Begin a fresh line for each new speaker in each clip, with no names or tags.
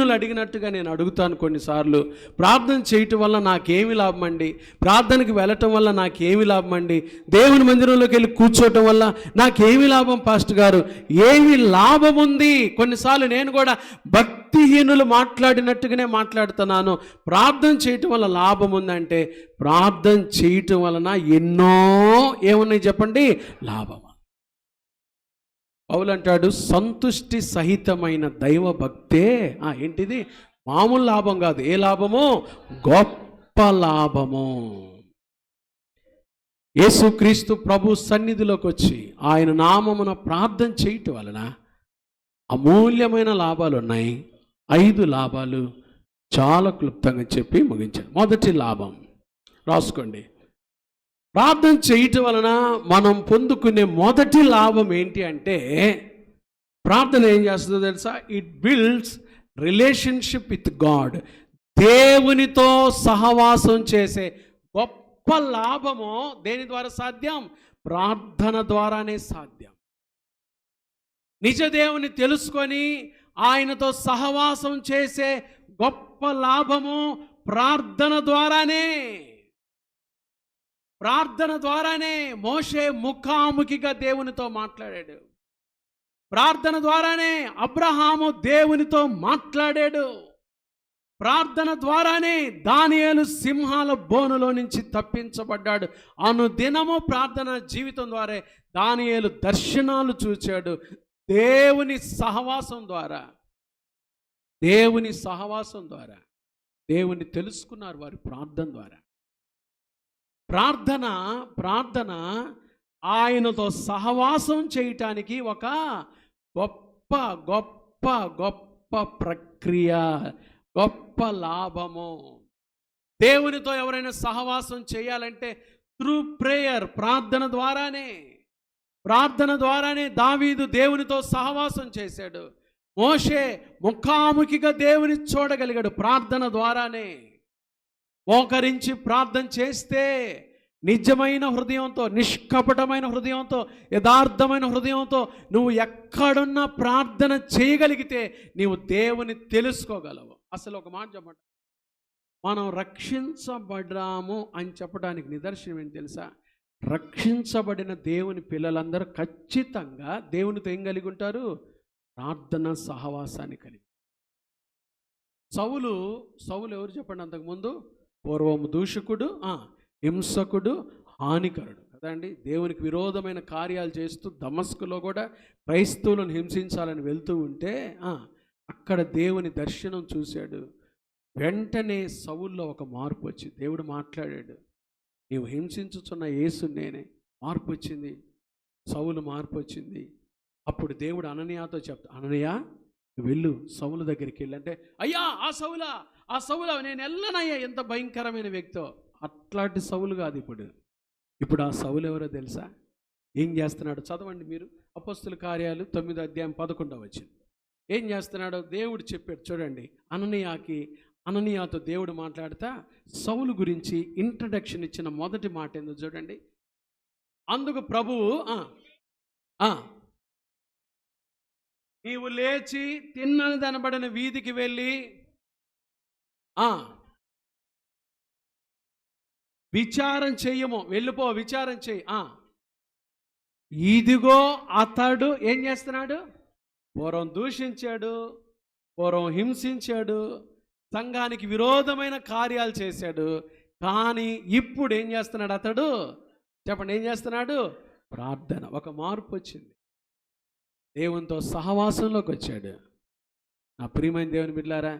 భక్తిహీనులు అడిగినట్టుగా నేను అడుగుతాను కొన్నిసార్లు. ప్రార్థన చేయటం వల్ల నాకేమి లాభం అండి? ప్రార్థనకి వెళ్ళటం వల్ల నాకేమి లాభం అండి? దేవుని మందిరంలోకి వెళ్ళి కూర్చోవటం వల్ల నాకేమి లాభం పాస్ట్ గారు? ఏమి లాభం ఉంది? కొన్నిసార్లు నేను కూడా భక్తిహీనులు మాట్లాడినట్టుగానే మాట్లాడుతున్నాను. ప్రార్థన చేయటం వల్ల లాభం ఉందంటే ప్రార్థన చేయటం వలన ఎన్నో ఏమున్నాయి చెప్పండి? లాభం. పౌలంటాడు సంతుష్టి సహితమైన దైవ భక్తే. ఆ, ఏంటిది? మామూలు లాభం కాదు. ఏ లాభము? గొప్ప లాభము. యేసుక్రీస్తు ప్రభు సన్నిధిలోకి వచ్చి ఆయన నామమున ప్రార్థన చేయటం వలన అమూల్యమైన లాభాలు ఉన్నాయి ఐదు లాభాలు చాలా క్లుప్తంగా చెప్పి ముగించాను మొదటి లాభం. రాసుకోండి. ప్రార్థన చేయటం వలన మనం పొందుకునే మొదటి లాభం ఏంటి అంటే ప్రార్థన ఏం చేస్తుందో తెలుసా? It builds relationship with God దేవునితో సహవాసం చేసే గొప్ప లాభము దేని ద్వారా సాధ్యం? ప్రార్థన ద్వారానే సాధ్యం. నిజ దేవుని తెలుసుకొని ఆయనతో సహవాసం చేసే గొప్ప లాభము ప్రార్థన ద్వారానే. ప్రార్థన ద్వారానే మోషే ముఖాముఖిగా దేవునితో మాట్లాడాడు. ప్రార్థన ద్వారానే అబ్రహాము దేవునితో మాట్లాడాడు. ప్రార్థన ద్వారానే దానియాలు సింహాల బోనులో నుంచి తప్పించబడ్డాడు. అనుదినము ప్రార్థన జీవితం ద్వారా దానియాలు దర్శనాలు చూచాడు. దేవుని సహవాసం ద్వారా. దేవుని సహవాసం ద్వారా. దేవుని తెలుసుకున్నారు వారి ప్రార్థన ద్వారా. ప్రార్థన ప్రార్థన ఆయనతో సహవాసం చేయటానికి ఒక గొప్ప గొప్ప గొప్ప ప్రక్రియ గొప్ప లాభము. దేవునితో ఎవరైనా సహవాసం చేయాలంటే త్రూ ప్రేయర్ ప్రార్థన ద్వారానే. ప్రార్థన ద్వారానే దావీదు దేవునితో సహవాసం చేశాడు. మోషే ముఖాముఖిగా దేవుని చూడగలిగాడు ప్రార్థన ద్వారానే. మోకరించి ప్రార్థన చేస్తే నిజమైన హృదయంతో నిష్కపటమైన హృదయంతో యథార్థమైన హృదయంతో నువ్వు ఎక్కడున్నా ప్రార్థన చేయగలిగితే నీవు దేవుని తెలుసుకోగలవు. అసలు ఒక మాట చెప్పండి మనం రక్షించబడ్డాము అని చెప్పడానికి నిదర్శనం ఏంటి తెలుసా? రక్షించబడిన దేవుని పిల్లలందరూ ఖచ్చితంగా దేవునితో ఏం కలిగి ఉంటారు? ప్రార్థన సహవాసాన్ని కలిగి సౌలు సౌలు ఎవరు చెప్పండి అంతకుముందు పూర్వము దూషకుడు ఆ, హింసకుడు హానికరుడు. కదండి దేవునికి విరోధమైన కార్యాలు చేస్తూ దమస్కులో కూడా క్రైస్తవులను హింసించాలని వెళ్తూ ఉంటే అక్కడ దేవుని దర్శనం చూశాడు. వెంటనే సవుల్లో ఒక మార్పు వచ్చింది. దేవుడు మాట్లాడాడు నీవు హింసించుచున్న యేసు నేనే. మార్పు వచ్చింది. సవులు మార్పు వచ్చింది. అప్పుడు దేవుడు అననీయాతో చెప్తా అననీయ వెళ్ళు సవుల దగ్గరికి వెళ్ళి. అంటే అయ్యా ఆ సవులా ఆ సౌలు నేను వెళ్ళనయ్యా ఎంత భయంకరమైన వ్యక్తో అట్లాంటి సౌలు కాదు ఇప్పుడు. ఇప్పుడు ఆ సౌలు ఎవరో తెలుసా? ఏం చేస్తున్నాడు? చదవండి మీరు. అపస్తుల కార్యాలు తొమ్మిదో అధ్యాయం పదకొండవ వచ్చింది ఏం చేస్తున్నాడో? దేవుడు చెప్పాడు. చూడండి. అననీయాకి అననీయాతో దేవుడు మాట్లాడతా సౌలు గురించి ఇంట్రడక్షన్ ఇచ్చిన మొదటి మాట ఏందో చూడండి. అందుకు ప్రభువు నీవు లేచి తిన్నని దనబడిన వీధికి వెళ్ళి విచారం చెయ్యము వెళ్ళిపో విచారం చెయ్యి ఆ, ఇదిగో అతడు ఏం చేస్తున్నాడు? పూర్వం దూషించాడు పూర్వం హింసించాడు సంఘానికి విరోధమైన కార్యాలు చేశాడు. కానీ ఇప్పుడు ఏం చేస్తున్నాడు అతడు? చెప్పండి ఏం చేస్తున్నాడు? ప్రార్థన. ఒక మార్పు వచ్చింది. దేవునితో సహవాసంలోకి వచ్చాడు. నా ప్రియమైన దేవుని బిడ్డారా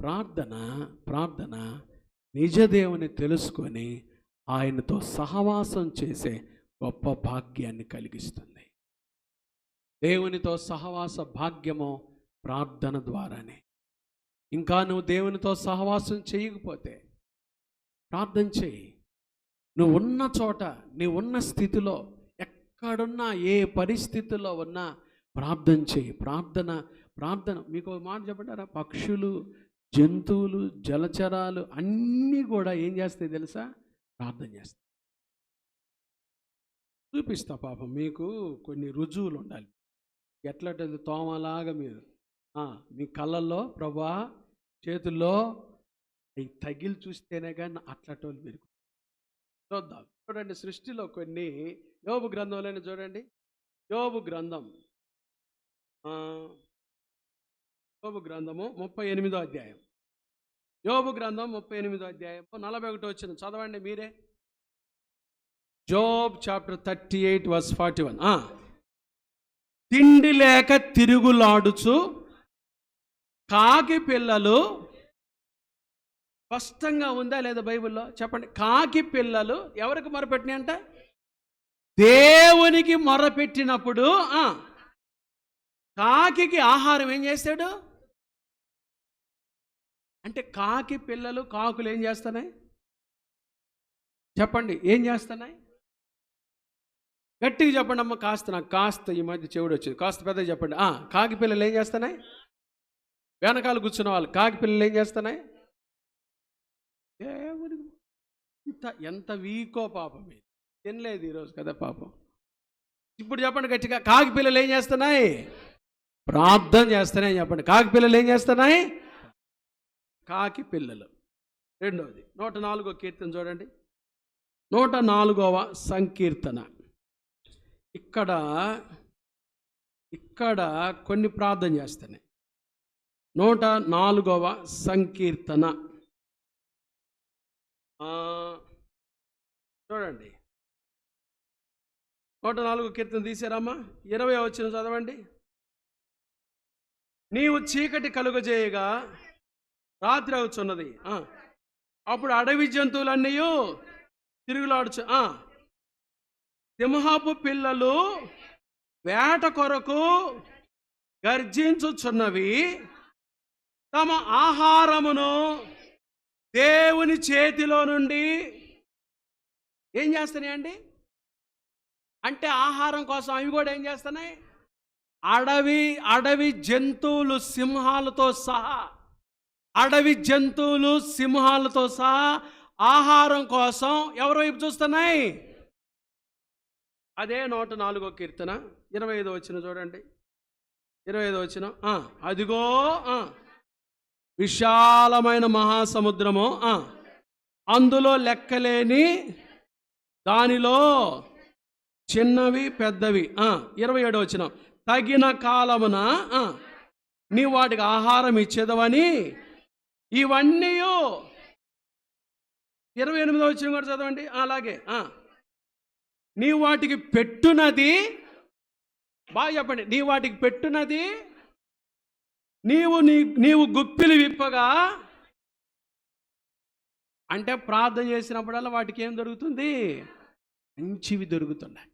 ప్రార్థన ప్రార్థన నిజ దేవుని తెలుసుకొని ఆయనతో సహవాసం చేసే గొప్ప భాగ్యాన్ని కలిగిస్తుంది. దేవునితో సహవాస భాగ్యము ప్రార్థన ద్వారానే. ఇంకా నువ్వు దేవునితో సహవాసం చేయకపోతే ప్రార్థన చేయి. నువ్వు ఉన్న చోట నువ్వు ఉన్న స్థితిలో ఎక్కడున్నా ఏ పరిస్థితిలో ఉన్నా ప్రార్థన చేయి. ప్రార్థన ప్రార్థన. మీకు మాట చెప్పంటారా? పక్షులు జంతువులు జలచరాలు అన్నీ కూడా ఏం చేస్తాయి తెలుసా? ప్రార్థన చేస్తాయి. చూపిస్తా పాపం మీకు కొన్ని రుజువులు ఉండాలి. ఎట్లాంటిది తోమలాగా మీరు మీ కళ్ళల్లో ప్రభా చేతుల్లో అవి తగిలి చూస్తేనే కానీ అట్లటోళ్ళు మీరు. చూద్దాం. చూడండి సృష్టిలో కొన్ని యోబు గ్రంథంలోనే చూడండి. యోబు గ్రంథం. యోబు గ్రంథము ముప్పై ఎనిమిదో అధ్యాయం. యోబు గ్రంథం ముప్పై ఎనిమిదో అధ్యాయం నలభై ఒకటి వచ్చిన చదవండి మీరే. Job chapter thirty eight verse forty one. తిండి లేక తిరుగులాడుచు కాకి పిల్లలు స్పష్టంగా ఉందా లేదా బైబిల్లో? చెప్పండి. కాకి పిల్లలు ఎవరికి మొరపెట్టినాయి అంట దేవునికి మొరపెట్టినప్పుడు కాకి ఆహారం ఏం చేస్తాడు? అంటే కాకి పిల్లలు కాకులు ఏం చేస్తున్నాయి? చెప్పండి ఏం చేస్తున్నాయి? గట్టిగా చెప్పండి అమ్మ కాస్త నాకు కాస్త ఈ మధ్య చెవుడు వచ్చింది. కాస్త పెద్దగా చెప్పండి. ఆ, కాకి పిల్లలు ఏం చేస్తున్నాయి? వెనకాల కూర్చున్న వాళ్ళు కాకి పిల్లలు ఏం చేస్తున్నాయి? దేవుని ఎంత ఎంత వీకో పాపం ఇది. తినలేదు ఈరోజు కదా పాపం. ఇప్పుడు చెప్పండి గట్టిగా కాకి పిల్లలు ఏం చేస్తున్నాయి? ప్రార్థన చేస్తున్నాయి చెప్పండి. కాకి పిల్లలు ఏం చేస్తున్నాయి? కాకి పిల్లలు. రెండవది నూట నాలుగో కీర్తన చూడండి. నూట నాలుగవ సంకీర్తన. ఇక్కడ ఇక్కడ కొన్ని ప్రార్థన చేస్తున్నాయి. నూట నాలుగవ సంకీర్తన. చూడండి. నూట నాలుగు కీర్తన తీసారమ్మా ఇరవై వచ్చిన చదవండి. నీవు చీకటి కలుగజేయగా రాత్రి అవుతున్నది అప్పుడు అడవి జంతువులన్నీ తిరుగులాడుచు సింహపు పిల్లలు వేట కొరకు గర్జించుచున్నవి. తమ ఆహారమును దేవుని చేతిలో నుండి ఏం చేస్తున్నాయండి? అంటే ఆహారం కోసం అవి కూడా ఏం చేస్తున్నాయి? అడవి అడవి జంతువులు సింహాలతో సహా అడవి జంతువులు సింహాలతో సహా ఆహారం కోసం ఎవరి వైపు చూస్తున్నాయి? అదే నూట నాలుగో కీర్తన ఇరవై ఐదో వచ్చిన చూడండి. ఇరవై ఐదో వచ్చిన అదిగో విశాలమైన మహాసముద్రము అందులో లెక్కలేని దానిలో చిన్నవి పెద్దవి ఇరవై ఏడో వచ్చిన తగిన కాలమున నీ వాటికి ఆహారం ఇచ్చేదవని ఇవన్నీ ఇరవై ఎనిమిదో వచ్చిన కూడా చదవండి. అలాగే. నీ వాటికి పెట్టునది. బాగా చెప్పండి. నీ వాటికి పెట్టునది. నీవు నీ నీవు గుప్పిలు విప్పగా. అంటే ప్రార్థన చేసినప్పుడల్లా వాటికి ఏం దొరుకుతుంది? మంచివి దొరుకుతున్నాయి.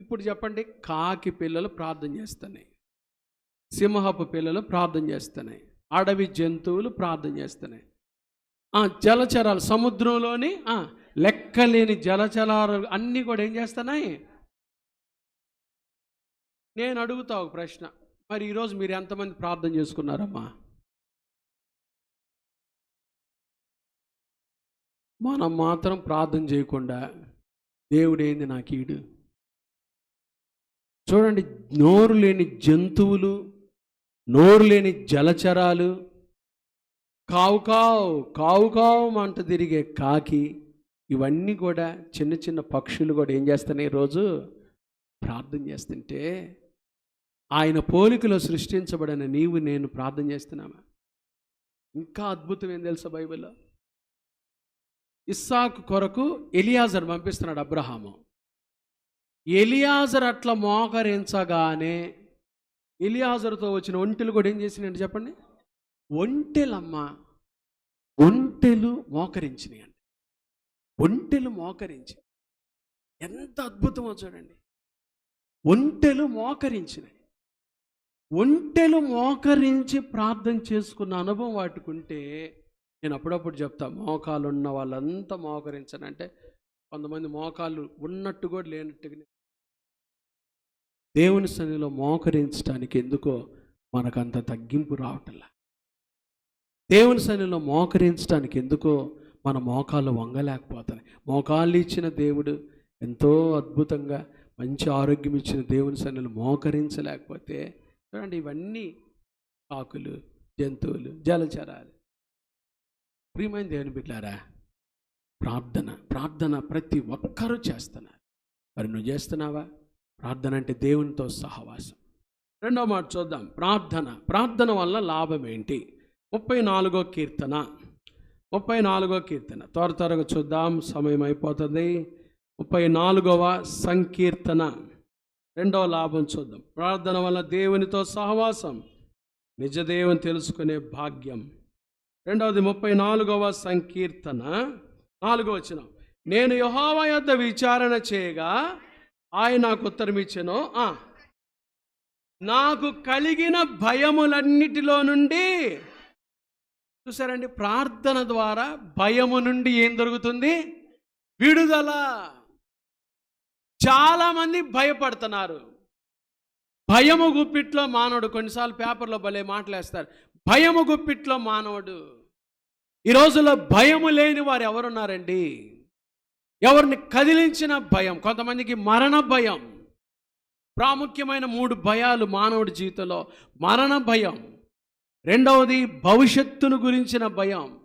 ఇప్పుడు చెప్పండి. కాకి పిల్లలు ప్రార్థన చేస్తున్నాయి. సింహపు పిల్లలు ప్రార్థన చేస్తున్నాయి. అడవి జంతువులు ప్రార్థన చేస్తున్నాయి. ఆ, జలచరాలు సముద్రంలోని లెక్కలేని జలచరాలు అన్నీ కూడా ఏం చేస్తున్నాయి? నేను అడుగుతా ఒక ప్రశ్న. మరి ఈరోజు మీరు ఎంతమంది ప్రార్థన చేసుకున్నారమ్మా? మనం మాత్రం ప్రార్థన చేయకుండా దేవుడేంది నా నాకు ఈడు? చూడండి నోరు లేని జంతువులు నోరు లేని జలచరాలు కావు కావు కావు కావు అంట తిరిగే కాకి ఇవన్నీ కూడా చిన్న చిన్న పక్షులు కూడా ఏం చేస్తున్నాయి రోజు ప్రార్థన చేస్తుంటే ఆయన పోలికలో సృష్టించబడిన నీవు నేను ప్రార్థన చేస్తున్నామా ఇంకా అద్భుతం ఏం తెలుసా బైబిల్లో? ఇస్సాకు కొరకు ఎలియాజర్ పంపిస్తున్నాడు అబ్రహాము. ఎలియాజర్ అట్లా మోకరించగానే ఇలియాజరుతో వచ్చిన ఒంటెలు కూడా ఏం చేసినాయంటే చెప్పండి? ఒంటెలమ్మ ఒంటెలు మోకరించినాయి అండి. ఒంటెలు మోకరించి ఎంత అద్భుతమో చూడండి. ఒంటెలు మోకరించినాయి. ఒంటెలు మోకరించి ప్రార్థన చేసుకున్న అనుభవం వాటికుంటే నేను అప్పుడప్పుడు చెప్తా మోకాలు ఉన్న వాళ్ళంతా మోకరించనంటే కొంతమంది మోకాలు ఉన్నట్టు కూడా లేనట్టుగా దేవుని సన్నిధిలో మోకరించడానికి ఎందుకో మనకంత తగ్గింపు రావటంలా. దేవుని సన్నిధిలో మోకరించడానికి ఎందుకో మన మోకాలు వంగలేకపోతున్నాయి. మోకాళ్ళు ఇచ్చిన దేవుడు ఎంతో అద్భుతంగా మంచి ఆరోగ్యం ఇచ్చిన దేవుని సన్నిధిలో మోకరించలేకపోతే చూడండి ఇవన్నీ కాకులు జంతువులు జలచరాలు. ప్రియమైన దేవుని బిడ్డారా ప్రార్థన ప్రార్థన ప్రతి ఒక్కరూ చేస్తున్నారు. మరి నువ్వు చేస్తున్నావా? ప్రార్థన అంటే దేవునితో సహవాసం. రెండో మాట చూద్దాం. ప్రార్థన. ప్రార్థన వల్ల లాభం ఏంటి? ముప్పై నాలుగో కీర్తన. ముప్పై నాలుగో కీర్తన. త్వర త్వరగా చూద్దాం. సమయం అయిపోతుంది. ముప్పై నాలుగవ సంకీర్తన. రెండవ లాభం చూద్దాం. ప్రార్థన వల్ల దేవునితో సహవాసం. నిజ దేవుని తెలుసుకునే భాగ్యం. రెండవది ముప్పై నాలుగవ సంకీర్తన. నాలుగో వచ్చిన నేను యహోవ యొద్ద విచారణ చేయగా ఆయన నాకు ఉత్తరం ఇచ్చాను. నాకు కలిగిన భయములన్నిటిలో నుండి చూసారండి ప్రార్థన ద్వారా భయము నుండి ఏం దొరుకుతుంది? విడుదల. చాలామంది భయపడుతున్నారు. భయము గుప్పిట్లో మానవుడు కొన్నిసార్లు పేపర్లో భలే మాటలేస్తారు భయము గుప్పిట్లో మానవుడు. ఈ రోజుల్లో భయము లేని వారు ఎవరున్నారండి? ఎవరిని కదిలించిన భయం కొంతమందికి మరణ భయం. ప్రాముఖ్యమైన మూడు భయాలు మానవుడి జీవితంలో. మరణ భయం. రెండవది భవిష్యత్తును గురించిన భయం.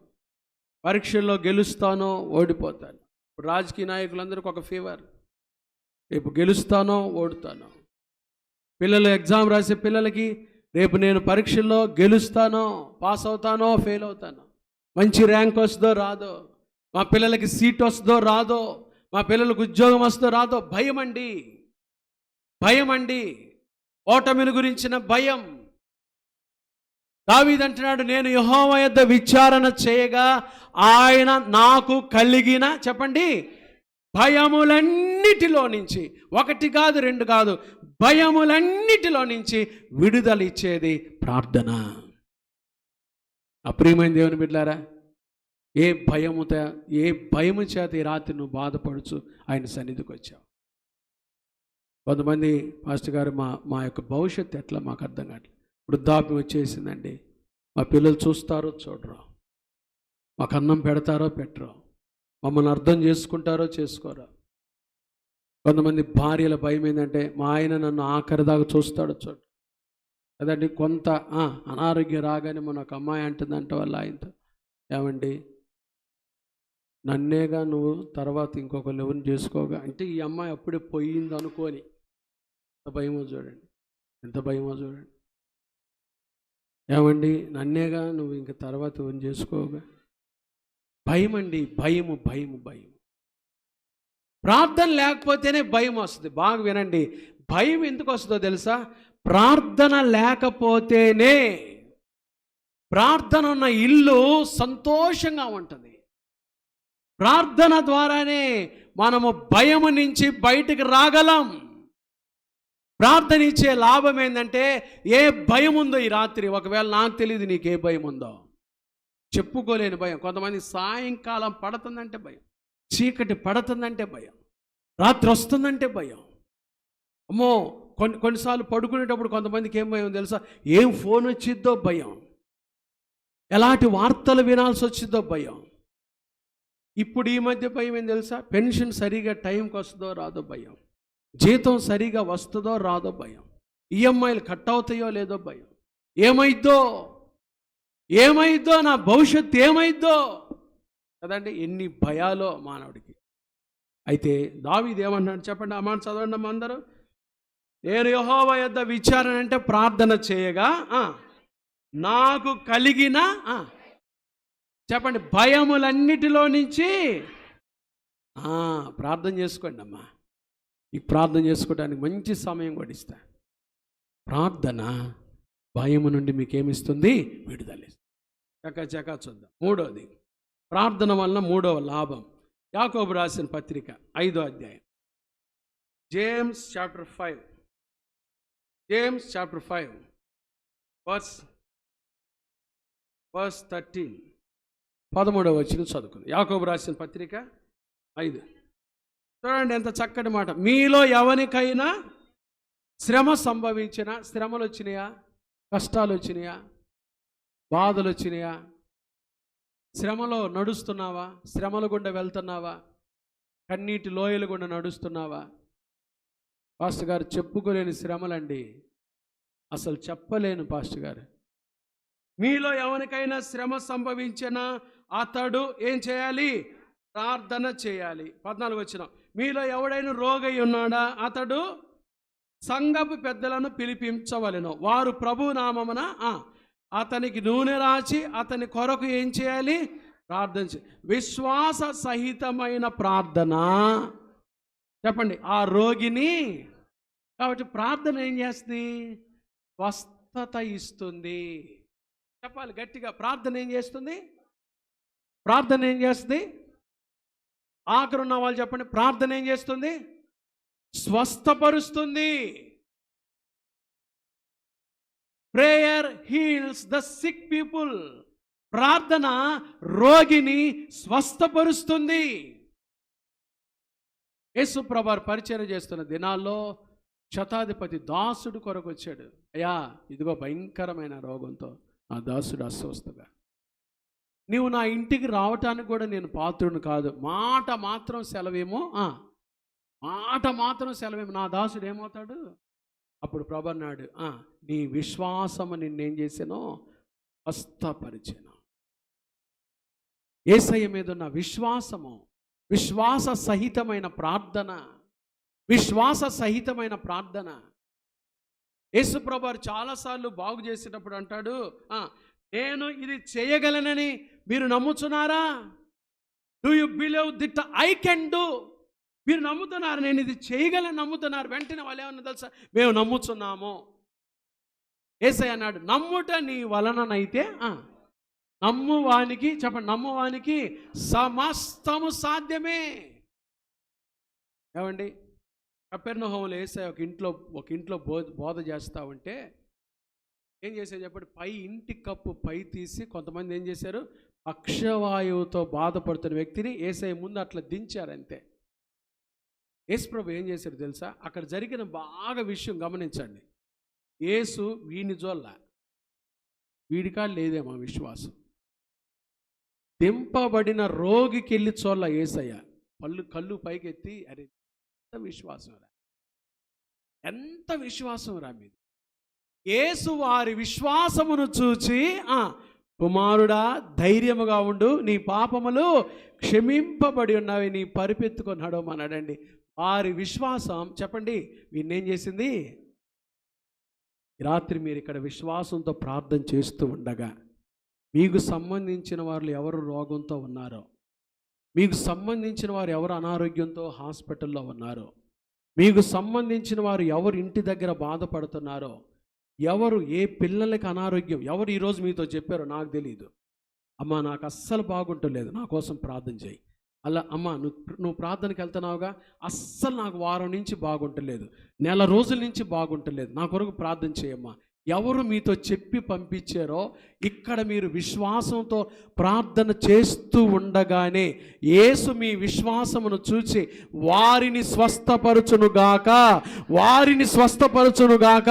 పరీక్షల్లో గెలుస్తానో ఓడిపోతాను. ఇప్పుడు రాజకీయ నాయకులందరికీ ఒక ఫీవర్ రేపు గెలుస్తానో ఓడుతానో. పిల్లలు ఎగ్జామ్ రాసే పిల్లలకి రేపు నేను పరీక్షల్లో గెలుస్తానో పాస్ అవుతానో ఫెయిల్ అవుతానో. మంచి ర్యాంక్ వస్తుందో రాదో. మా పిల్లలకి సీట్ వస్తుందో రాదో మా పిల్లలకు ఉద్యోగం వస్తుందో రాదో భయం అండి భయం అండి ఓటమిని గురించిన భయం. దావీదంటున్నాడు నేను యెహోవా యొద్ద విచారణ చేయగా ఆయన నాకు కలిగిన చెప్పండి భయములన్నిటిలో నుంచి ఒకటి కాదు రెండు కాదు భయములన్నిటిలో నుంచి విడుదల ఇచ్చేది ప్రార్థన. అప్రియమైన దేవుని బిడ్డారా ఏ భయముత ఏ భయము చేత ఈ రాత్రి నువ్వు బాధపడుచు ఆయన సన్నిధికి వచ్చావు. కొంతమంది మాస్టర్ గారు మా మా యొక్క భవిష్యత్తు ఎట్లా మాకు అర్థం కావట్లేదు వృద్ధాప్యం వచ్చేసిందండి. మా పిల్లలు చూస్తారో చూడరు మాకు అన్నం పెడతారో పెట్టరు మమ్మల్ని అర్థం చేసుకుంటారో చేసుకోరా. కొంతమంది భార్యల భయం ఏంటంటే మా ఆయన నన్ను ఆఖరి దాకా చూస్తాడో చూడ కదండి కొంత అనారోగ్యం రాగానే మన ఒక అమ్మాయి అంటుందంట వాళ్ళ ఆయనతో ఏమండి? నన్నేగా నువ్వు తర్వాత ఇంకొక లెవెన్ చేసుకోగా? అంటే ఈ అమ్మాయి అప్పుడే పోయింది అనుకోని. ఎంత భయమో చూడండి. ఎంత భయమో చూడండి. ఏమండి? నన్నేగా నువ్వు ఇంక తర్వాత ఏం చేసుకోగా? భయం అండి భయము భయము. భయం ప్రార్థన లేకపోతేనే భయం వస్తుంది. బాగా వినండి. భయం ఎందుకు వస్తుందో తెలుసా? ప్రార్థన లేకపోతేనే ప్రార్థన ఉన్న ఇల్లు సంతోషంగా ఉంటుంది. ప్రార్థన ద్వారానే మనము భయము నుంచి బయటికి రాగలం. ప్రార్థన ఇచ్చే లాభం ఏంటంటే ఏ భయం ఉందో ఈ రాత్రి? ఒకవేళ నాకు తెలియదు నీకు ఏ భయం ఉందో చెప్పుకోలేని భయం. కొంతమంది సాయంకాలం పడుతుందంటే భయం. చీకటి పడుతుందంటే భయం. రాత్రి వస్తుందంటే భయం. అమ్మో కొన్ని కొన్నిసార్లు పడుకునేటప్పుడు కొంతమందికి ఏం భయం తెలుసా? ఏం ఫోన్ వచ్చిద్దో భయం. ఎలాంటి వార్తలు వినాల్సి వచ్చిద్దో భయం. ఇప్పుడు ఈ మధ్య భయం ఏం తెలుసా? పెన్షన్ సరిగా టైంకి వస్తుందో రాదో భయం. జీతం సరిగా వస్తుందో రాదో భయం. ఈఎంఐలు కట్ అవుతాయో లేదో భయం. ఏమైద్దో? ఏమైద్దో? నా భవిష్యత్తు ఏమైద్దో? కదండి ఎన్ని భయాలో మానవుడికి. అయితే దావీది చెప్పండి ఆ మాట చదవండి అమ్మ అందరూ. నేను యహోవ యొద్ద విచారణ అంటే ప్రార్థన చేయగా నాకు కలిగిన చెప్పండి భయములన్నిటిలో నుంచి? ప్రార్థన చేసుకోండి అమ్మా. ఈ ప్రార్థన చేసుకోవడానికి మంచి సమయం కూడా ఇస్తా. ప్రార్థన భయము నుండి మీకేమిస్తుంది? విడుదల చక్క చక్క చూద్దాం. మూడోది ప్రార్థన వలన మూడవ లాభం. యాకోబు రాసిన పత్రిక ఐదో అధ్యాయం. James chapter five. James chapter five. Verse verse thirteen. పదమూడవ వచ్చిన చదువుకుంది. యాకోబు రాసిన పత్రిక ఐదు. చూడండి ఎంత చక్కటి మాట. మీలో ఎవరికైనా శ్రమ సంభవించిన శ్రమలు వచ్చినాయా? కష్టాలు వచ్చినాయా? బాధలు వచ్చినాయా? శ్రమలో నడుస్తున్నావా? శ్రమల గుండా వెళ్తున్నావా? కన్నీటి లోయల గుండా నడుస్తున్నావా? పాస్టర్ గారు చెప్పుకోలేని శ్రమలండి. అసలు చెప్పలేను పాస్టర్ గారు. మీలో ఎవరికైనా శ్రమ సంభవించినా అతడు ఏం చేయాలి? ప్రార్థన చేయాలి. పద్నాలుగు వచ్చిన మీలో ఎవడైనా రోగై ఉన్నాడా? అతడు సంఘపు పెద్దలను పిలిపించవలెను. వారు ప్రభు నామమున అతనికి నూనె రాచి అతని కొరకు ఏం చేయాలి? ప్రార్థన చే విశ్వాస సహితమైన ప్రార్థన. చెప్పండి ఆ రోగిని కాబట్టి ప్రార్థన ఏం చేస్తుంది? స్వస్థత ఇస్తుంది. చెప్పాలి గట్టిగా ప్రార్థన ఏం చేస్తుంది? ప్రార్థన ఏం చేస్తుంది? ఆఖరు ఉన్న వాళ్ళు చెప్పండి ప్రార్థన ఏం చేస్తుంది? స్వస్థపరుస్తుంది. Prayer heals the sick people ప్రార్థన రోగిని స్వస్థపరుస్తుంది. యేసుప్రభారు పరిచయం చేస్తున్న దినాల్లో శతాధిపతి దాసుడు కొరకు వచ్చాడు అయ్యా ఇదిగో భయంకరమైన రోగంతో ఆ దాసుడు అస్వస్థగా నీవు నా ఇంటికి రావటానికి కూడా నేను పాత్రుడు కాదు. మాట మాత్రం సెలవేమో? ఆ, మాట మాత్రం సెలవేమో నా దాసుడు ఏమవుతాడు? అప్పుడు ప్రభన్నాడు నీ విశ్వాసము నిన్నేం చేసానో స్వస్థపరిచాను. ఏసయ్య మీద ఉన్న విశ్వాసము విశ్వాస సహితమైన ప్రార్థన విశ్వాస సహితమైన ప్రార్థన. యేసుప్రభు చాలాసార్లు బాగు చేసేటప్పుడు అంటాడు నేను ఇది చేయగలనని మీరు నమ్ముచున్నారా? Do you believe that I can do మీరు నమ్ముతున్నారు నేను ఇది చేయగలని నమ్ముతున్నారు. వెంటనే వాళ్ళు ఏమన్నా తెలుసా? మేము నమ్ముచున్నాము. ఏసై అన్నాడు నమ్ముట నీ వలననైతే నమ్మువానికి చెప్పండి నమ్మువానికి సమస్తము సాధ్యమే. ఏమండి? కపెర్నహోములు ఏసై ఒక ఇంట్లో ఒక ఇంట్లో బోధ బోధ చేస్తూ ఉంటే ఏం చేశారు చెప్పండి పై ఇంటి కప్పు పై తీసి కొంతమంది ఏం చేశారు? పక్షవాయువుతో బాధపడుతున్న వ్యక్తిని ఏసఐ ముందు అట్లా దించారు అంతే. యేసుప్రభు ఏం చేశారు తెలుసా? అక్కడ జరిగిన బాగా విషయం గమనించండి. యేసు వీని జోల్ల. వీడికా లేదేమో విశ్వాసం. దింపబడిన రోగికి వెళ్ళి చోళ్ళ ఏసయ్య. పళ్ళు కళ్ళు పైకెత్తి అరే ఎంత విశ్వాసం రా. ఎంత విశ్వాసం రా మీది. యేసు వారి విశ్వాసమును చూచి ఆ, కుమారుడా ధైర్యముగా ఉండు నీ పాపములు క్షమింపబడి ఉన్నవి నీ పరిపెత్తుకొని నడవమన్నాడండి వారి విశ్వాసం చెప్పండి విన్నేం చేసింది? రాత్రి మీరు ఇక్కడ విశ్వాసంతో ప్రార్థన చేస్తూ ఉండగా మీకు సంబంధించిన వారు ఎవరు రోగంతో ఉన్నారో మీకు సంబంధించిన వారు ఎవరు అనారోగ్యంతో హాస్పిటల్లో ఉన్నారో మీకు సంబంధించిన వారు ఎవరు ఇంటి దగ్గర బాధపడుతున్నారో ఎవరు ఏ పిల్లలకి అనారోగ్యం ఎవరు ఈరోజు మీతో చెప్పారో నాకు తెలియదు అమ్మ నాకు అస్సలు బాగుంటలేదు. నా కోసం ప్రార్థన చేయి. అలా అమ్మ నువ్వు నువ్వు ప్రార్థనకి వెళ్తున్నావుగా? అస్సలు నాకు వారం నుంచి బాగుంటలేదు. నెల రోజుల నుంచి బాగుంటలేదు. నా కొరకు ప్రార్థన చేయమ్మా. ఎవరు మీతో చెప్పి పంపించారో ఇక్కడ మీరు విశ్వాసంతో ప్రార్థన చేస్తూ ఉండగానే యేసు మీ విశ్వాసమును చూచి వారిని స్వస్థపరచునుగాక వారిని స్వస్థపరచునుగాక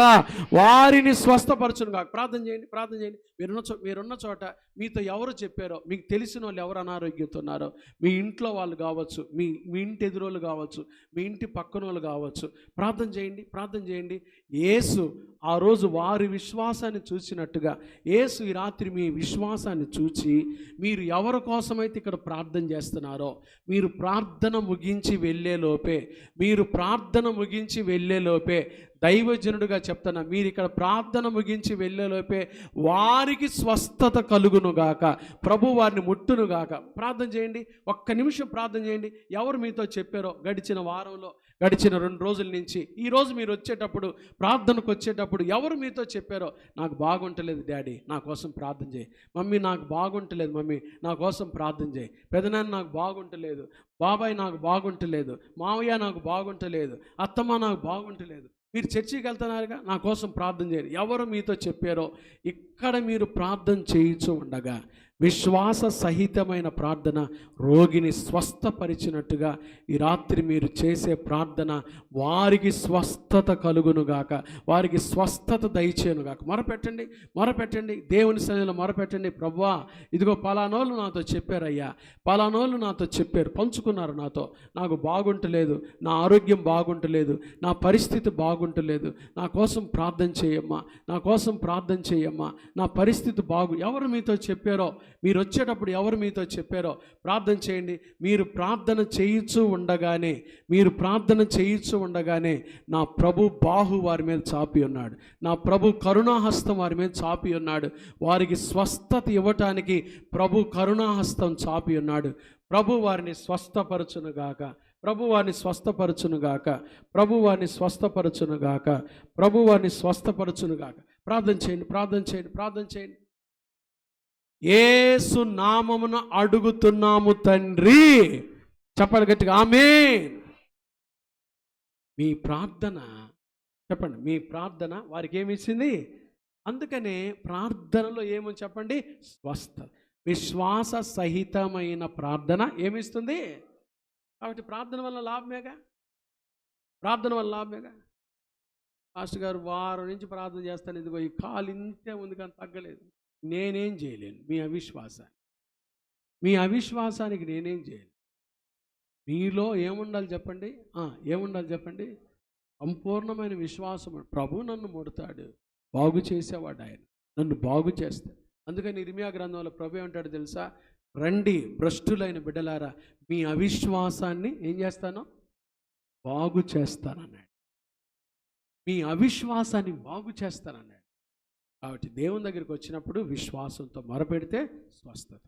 వారిని స్వస్థపరచునుగాక. ప్రార్థన చేయండి ప్రార్థన చేయండి. మీరున్న చో మీరున్న చోట మీతో ఎవరు చెప్పారో మీకు తెలిసిన వాళ్ళు ఎవరు అనారోగ్యంతో ఉన్నారో మీ ఇంట్లో వాళ్ళు కావచ్చు మీ మీ ఇంటి ఎదురోళ్ళు కావచ్చు మీ ఇంటి పక్కన వాళ్ళు కావచ్చు. ప్రార్థన చేయండి ప్రార్థన చేయండి. యేసు ఆ రోజు వారి వారి విశ్వాసాన్ని చూసినట్టుగా యేసు ఈ రాత్రి మీ విశ్వాసాన్ని చూచి మీరు ఎవరి కోసమైతే ఇక్కడ ప్రార్థన చేస్తున్నారో మీరు ప్రార్థన ముగించి వెళ్ళేలోపే మీరు ప్రార్థన ముగించి వెళ్ళేలోపే దైవజనుడిగా చెప్తున్నా మీరు ఇక్కడ ప్రార్థన ముగించి వెళ్ళేలోపే వారికి స్వస్థత కలుగునుగాక ప్రభు వారిని ముట్టునుగాక ప్రార్థన చేయండి ఒక్క నిమిషం ప్రార్థన చేయండి. ఎవరు మీతో చెప్పారో గడిచిన వారంలో గడిచిన రెండు రోజుల నుంచి ఈరోజు మీరు వచ్చేటప్పుడు ప్రార్థనకు వచ్చేటప్పుడు ఎవరు మీతో చెప్పారో నాకు బాగుంటలేదు డాడీ నా కోసం ప్రార్థన చేయి. మమ్మీ నాకు బాగుంటలేదు మమ్మీ నా కోసం ప్రార్థన చేయి. పెదనాన్న నాకు బాగుంటలేదు. బాబాయ్ నాకు బాగుంటలేదు. మావయ్య నాకు బాగుంటలేదు. అత్తమ్మ నాకు బాగుంటలేదు. మీరు చర్చికి వెళ్తున్నారుగా నా కోసం ప్రార్థన చేయండి. ఎవరు మీతో చెప్పారో ఇక్కడ మీరు ప్రార్థన చేయించు ఉండగా విశ్వాస సహితమైన ప్రార్థన రోగిని స్వస్థపరిచినట్టుగా ఈ రాత్రి మీరు చేసే ప్రార్థన వారికి స్వస్థత కలుగునుగాక వారికి స్వస్థత దయచేయునుగాక మొరపెట్టండి మొరపెట్టండి. దేవుని సన్నిధిలో మొరపెట్టండి. ప్రవ్వా ఇదిగో పలానోళ్ళు నాతో చెప్పారయ్యా. పలానోళ్ళు నాతో చెప్పారు. పంచుకున్నారు నాతో. నాకు బాగుంటలేదు. నా ఆరోగ్యం బాగుంటలేదు. నా పరిస్థితి బాగుంటలేదు. నా కోసం ప్రార్థన చేయమ్మా. నా కోసం ప్రార్థన చేయమ్మా. నా పరిస్థితి బాగు ఎవరు మీతో చెప్పారో మీరు వచ్చేటప్పుడు ఎవరు మీతో చెప్పారో ప్రార్థన చేయండి. మీరు ప్రార్థన చేయించు ఉండగానే మీరు ప్రార్థన చేయించు ఉండగానే నా ప్రభు బాహు వారి మీద చాపి ఉన్నాడు. నా ప్రభు కరుణాహస్తం వారి మీద చాపి ఉన్నాడు. వారికి స్వస్థత ఇవ్వటానికి ప్రభు కరుణాహస్తం చాపి ఉన్నాడు. ప్రభు వారిని స్వస్థపరచునుగాక ప్రభు వారిని స్వస్థపరచునుగాక ప్రభు వారిని స్వస్థపరచునుగాక ప్రభు వారిని స్వస్థపరచునుగాక ప్రార్థన చేయండి ప్రార్థన చేయండి ప్రార్థన చేయండి. ఏసు నామమున అడుగుతున్నాము తండ్రి. చెప్పాలి గట్టిగా ఆమె మీ ప్రార్థన చెప్పండి మీ ప్రార్థన వారికి ఏమి ఇచ్చింది? అందుకనే ప్రార్థనలో ఏమని చెప్పండి? స్వస్థ విశ్వాస సహితమైన ప్రార్థన ఏమిస్తుంది? కాబట్టి ప్రార్థన వల్ల లాభమేగా ప్రార్థన వల్ల లాభమేగా పాస్టర్ గారు వారం నుంచి ప్రార్థన చేస్తాను ఇదిగో ఈ కాలు ఇంతే ఉంది కానీ తగ్గలేదు. నేనేం చేయలేను. మీ అవిశ్వాసాన్ని. మీ అవిశ్వాసానికి నేనేం చేయలేను. మీలో ఏముండాలి చెప్పండి? ఏముండాలి చెప్పండి? సంపూర్ణమైన విశ్వాసం. ప్రభు నన్ను ముడతాడు. బాగు చేసేవాడు ఆయన. నన్ను బాగు చేస్తాడు. అందుకని ఇర్మియా గ్రంథంలో ప్రభు ఏమంటాడు తెలుసా? రండి భ్రష్టులైన బిడ్డలారా మీ అవిశ్వాసాన్ని ఏం చేస్తాను? బాగు చేస్తానన్నాడు. మీ అవిశ్వాసాన్ని బాగు చేస్తానన్నాడు. కాబట్టి దేవుని దగ్గరికి వచ్చినప్పుడు విశ్వాసంతో మొరపెడితే స్వస్థత.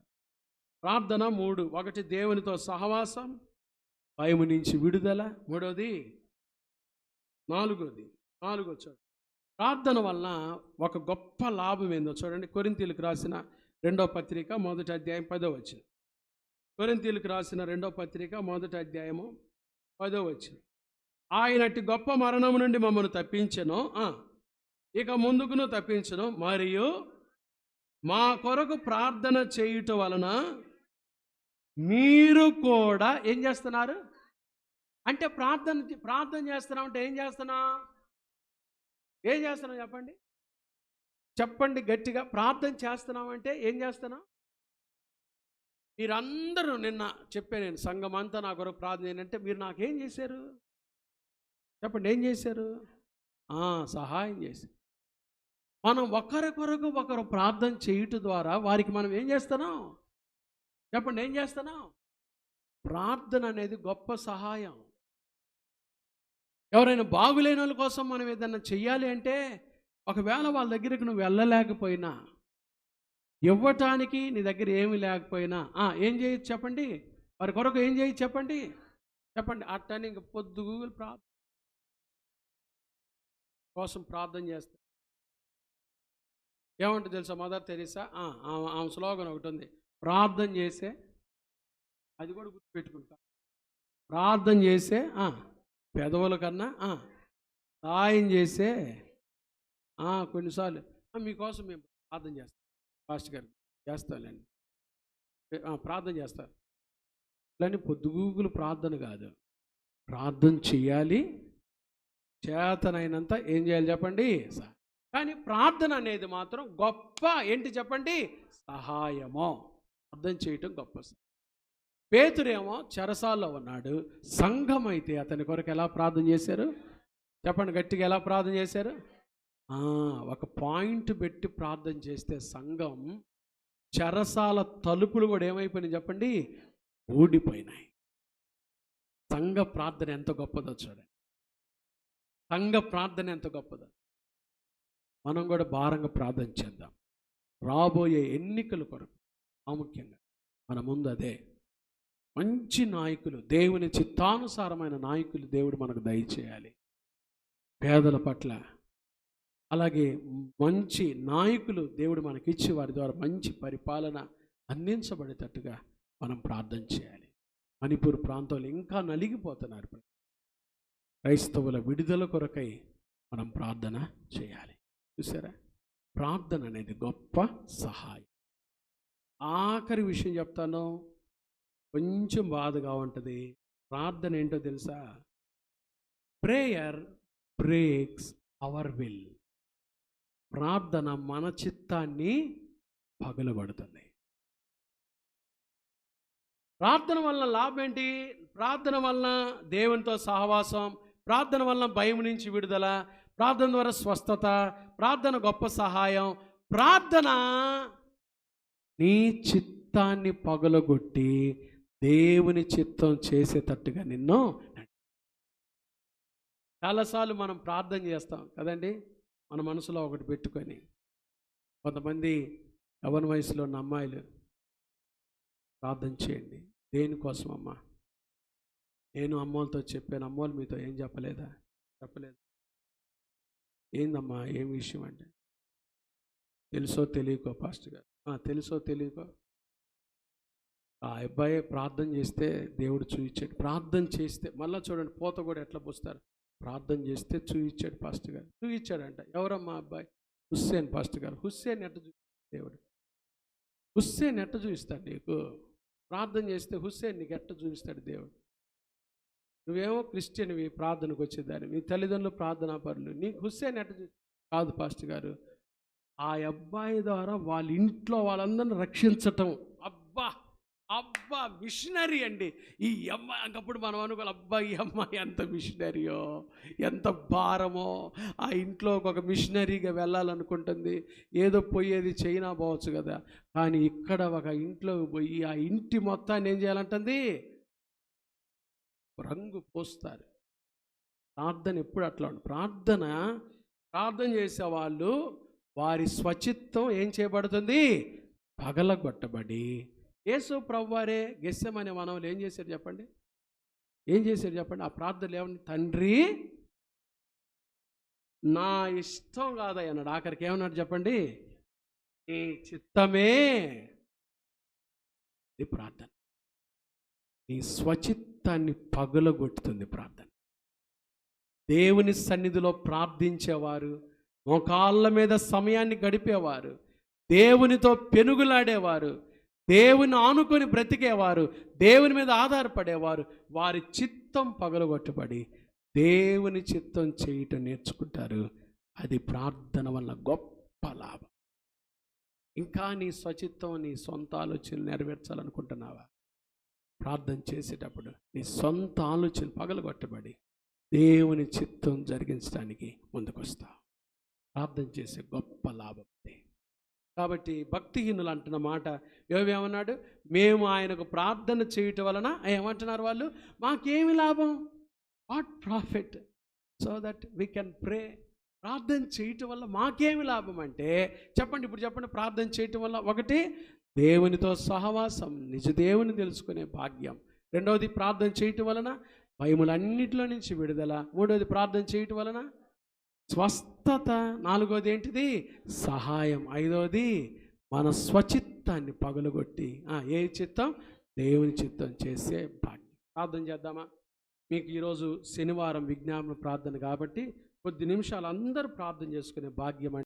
ప్రార్థన మూడు. ఒకటి దేవునితో సహవాసం. భయము నుంచి విడుదల. మూడోది నాలుగోది నాలుగో చూడండి ప్రార్థన వల్ల ఒక గొప్ప లాభం ఏందో చూడండి. కొరింతీలకు రాసిన రెండో పత్రిక మొదటి అధ్యాయం పదో వచ్చిన కొరింతీలకు రాసిన రెండో పత్రిక మొదటి అధ్యాయము పదో వచ్చిన ఆయనటి గొప్ప మరణము నుండి మమ్మల్ని తప్పించను. ఇక ముందుకును తప్పించను. మరియు మా కొరకు ప్రార్థన చేయుట వలన మీరు కూడా ఏం చేస్తున్నారు? అంటే ప్రార్థన ప్రార్థన చేస్తున్నాం అంటే ఏం చేస్తున్నా? ఏం చేస్తున్నాం చెప్పండి? చెప్పండి గట్టిగా. ప్రార్థన చేస్తున్నాం అంటే ఏం చేస్తున్నా మీరందరూ నిన్న చెప్పే నేను సంఘం అంతా నా కొరకు ప్రార్థన ఏంటంటే మీరు నాకేం చేశారు? చెప్పండి ఏం చేశారు? సహాయం చేశారు. మనం ఒకరి కొరకు ఒకరు ప్రార్థన చేయుట ద్వారా వారికి మనం ఏం చేస్తున్నాం? చెప్పండి ఏం చేస్తున్నాం? ప్రార్థన అనేది గొప్ప సహాయం. ఎవరైనా బాగులేని వాళ్ళ కోసం మనం ఏదైనా చెయ్యాలి అంటే ఒకవేళ వాళ్ళ దగ్గరికి నువ్వు వెళ్ళలేకపోయినా ఇవ్వటానికి నీ దగ్గర ఏమి లేకపోయినా ఏం చేయొచ్చు చెప్పండి? వారి కొరకు ఏం చేయొచ్చు చెప్పండి? చెప్పండి అట్టని ఇంక పొద్దు గూగుల్ ప్రార్థన కోసం ప్రార్థన చేస్తాను ఏమంటే తెలుసా? Mother Teresa? ఆ, ఆమె స్లోగన్ ఒకటి ఉంది. ప్రార్థన చేసే అది కూడా గుర్తుపెట్టుకుంటా. ప్రార్థన చేసే పెదవుల కన్నా సాయం చేసే కొన్నిసార్లు మీకోసం మేము ప్రార్థన చేస్తాం. ఫాస్ట్ గారు చేస్తాంలేండి ప్రార్థన చేస్తారు. ఇలాంటి పొద్దుగూకులు ప్రార్థన కాదు. ప్రార్థన చేయాలి చేతనైనంత ఏం చేయాలి చెప్పండి? సార్ కానీ ప్రార్థన అనేది మాత్రం గొప్ప ఏంటి చెప్పండి? సహాయమో. అర్థం చేయటం గొప్ప పేతురేమో చెరసాల్లో ఉన్నాడు. సంఘం అయితే అతని కొరకు ఎలా ప్రార్థన చేశారు? చెప్పండి గట్టిగా ఎలా ప్రార్థన చేశారు? ఒక పాయింట్ పెట్టి ప్రార్థన చేస్తే సంఘం చెరసాల తలుపులు కూడా ఏమైపోయినాయి చెప్పండి? ఊడిపోయినాయి. సంఘ ప్రార్థన ఎంత గొప్పదో చూడండి. సంఘ ప్రార్థన ఎంత గొప్పదో. మనం కూడా భారంగా ప్రార్థన చేద్దాం. రాబోయే ఎన్నికల కొరకు ప్రాముఖ్యంగా మన ముందు అదే మంచి నాయకులు దేవుని చిత్తానుసారమైన నాయకులు దేవుడు మనకు దయచేయాలి. పేదల పట్ల అలాగే మంచి నాయకులు దేవుడు మనకిచ్చి వారి ద్వారా మంచి పరిపాలన అందించబడేటట్టుగా మనం ప్రార్థన చేయాలి. మణిపూర్ ప్రాంతంలో ఇంకా నలిగిపోతున్నారు. క్రైస్తవుల విడుదల కొరకై మనం ప్రార్థన చేయాలి. చూసారా ప్రార్థన అనేది గొప్ప సహాయం. ఆఖరి విషయం చెప్తాను. కొంచెం బాధగా ఉంటుంది. ప్రార్థన ఏంటో తెలుసా? Prayer breaks our will. ప్రార్థన మన చిత్తాన్ని పగలగొడుతుంది. ప్రార్థన వలన లాభం ఏంటి? ప్రార్థన వలన దేవునితో సహవాసం ప్రార్థన వలన భయం నుంచి విడుదల ప్రార్థన ద్వారా స్వస్థత ప్రార్థన గొప్ప సహాయం ప్రార్థన నీ చిత్తాన్ని పగలగొట్టి దేవుని చిత్తం చేసేటట్టుగా నిన్ను చాలాసార్లు మనం ప్రార్థన చేస్తాం కదండి? మన మనసులో ఒకటి పెట్టుకొని. కొంతమంది యవన వయసులో ఉన్న అమ్మాయిలు ప్రార్థన చేయండి. దేనికోసం అమ్మా నేను అమ్మోళ్ళతో చెప్పాను. అమ్మోళ్ళు మీతో ఏం చెప్పలేదా? చెప్పలేదు. ఏందమ్మా? ఏం విషయం అంటే? తెలుసో తెలియకో పాస్ట్ గారు? తెలుసో తెలియకో? ఆ అబ్బాయి ప్రార్థన చేస్తే దేవుడు చూయించాడు. ప్రార్థన చేస్తే మళ్ళీ చూడండి పోత కూడా ఎట్లా పోస్తారు? ప్రార్థన చేస్తే చూయించాడు పాస్ట్ గారు. చూయించాడంట. ఎవరమ్మా అబ్బాయి? హుస్సేన్ పాస్ట్ గారు. హుస్సేన్ ఎట్ట చూపిస్తాడు దేవుడు. హుస్సేన్ ఎట్ట చూపిస్తాడు నీకు? ప్రార్థన చేస్తే హుస్సేన్ నీకు ఎట్ట చూపిస్తాడు దేవుడు? నువ్వేమో క్రిస్టియన్వి ప్రార్థనకు వచ్చేదాన్ని మీ తల్లిదండ్రులు ప్రార్థనా పరులు నీకు హుస్సేన్ ఎట కాదు పాస్టర్ గారు. ఆ అబ్బాయి ద్వారా వాళ్ళ ఇంట్లో వాళ్ళందరిని రక్షించటం. అబ్బా! అబ్బా! మిషనరీ అండి. ఈ అమ్మాయి అప్పుడు మనం అనుకోవాలి అబ్బా ఈ అమ్మాయి ఎంత మిషనరీయో ఎంత భారమో. ఆ ఇంట్లో ఒక మిషనరీగా వెళ్ళాలనుకుంటుంది. ఏదో పోయేది చైనా పోవచ్చు కదా. కానీ ఇక్కడ ఒక ఇంట్లో పోయి ఆ ఇంటి మొత్తాన్ని ఏం చేయాలంటుంది? రంగు పోస్తారు. ప్రార్థన ఎప్పుడు అట్లా ఉంటుంది ప్రార్థన ప్రార్థన చేసేవాళ్ళు వారి స్వచిత్వం ఏం చేయబడుతుంది? పగలగొట్టబడి. యేసు ప్రభువారే గెస్సమనే మనవలు ఏం చేశారు చెప్పండి? ఏం చేశారు చెప్పండి? ఆ ప్రార్థనలు ఏమని? తండ్రి నా ఇష్టం కాదయ్య అన్నాడు. ఆఖరికి ఏమన్నాడు చెప్పండి? నీ చిత్తమే. ఇది ప్రార్థన. నీ స్వచిత్తాన్ని పగలగొట్టుతుంది ప్రార్థన. దేవుని సన్నిధిలో ప్రార్థించేవారు మోకాళ్ళ మీద సమయాన్ని గడిపేవారు దేవునితో పెనుగులాడేవారు దేవుని ఆనుకొని బ్రతికేవారు దేవుని మీద ఆధారపడేవారు వారి చిత్తం పగలగొట్టబడి దేవుని చిత్తం చేయటం నేర్చుకుంటారు. అది ప్రార్థన వల్ల గొప్ప లాభం. ఇంకా నీ స్వచిత్తం నీ సొంత ఆలోచనలు నెరవేర్చాలనుకుంటున్నావా? ప్రార్థన చేసేటప్పుడు నీ సొంత ఆలోచన పగలగొట్టబడి దేవుని చిత్తం జరిగించడానికి ముందుకొస్తా. ప్రార్థన చేసే గొప్ప లాభం ఇది. కాబట్టి భక్తిహీనులు అంటున్న మాట ఏమన్నాడు? మేము ఆయనకు ప్రార్థన చేయటం వలన ఏమంటున్నారు వాళ్ళు? మాకేమి లాభం? What profit so that we can pray ప్రార్థన చేయటం వల్ల మాకేమి లాభం అంటే చెప్పండి ఇప్పుడు చెప్పండి. ప్రార్థన చేయటం వల్ల ఒకటి దేవునితో సహవాసం నిజ దేవుని తెలుసుకునే భాగ్యం. రెండవది ప్రార్థన చేయటం వలన భయములన్నిటిలో నుంచి విడుదల. మూడవది ప్రార్థన చేయటం వలన స్వస్థత. నాలుగోది ఏంటిది? సహాయం. ఐదవది మన స్వచిత్తాన్ని పగలగొట్టి ఏ చిత్తం? దేవుని చిత్తం చేసే భాగ్యం. ప్రార్థన చేద్దామా? మీకు ఈరోజు శనివారం విజ్ఞాపన ప్రార్థన కాబట్టి కొద్ది నిమిషాలు అందరూ ప్రార్థన చేసుకునే భాగ్యం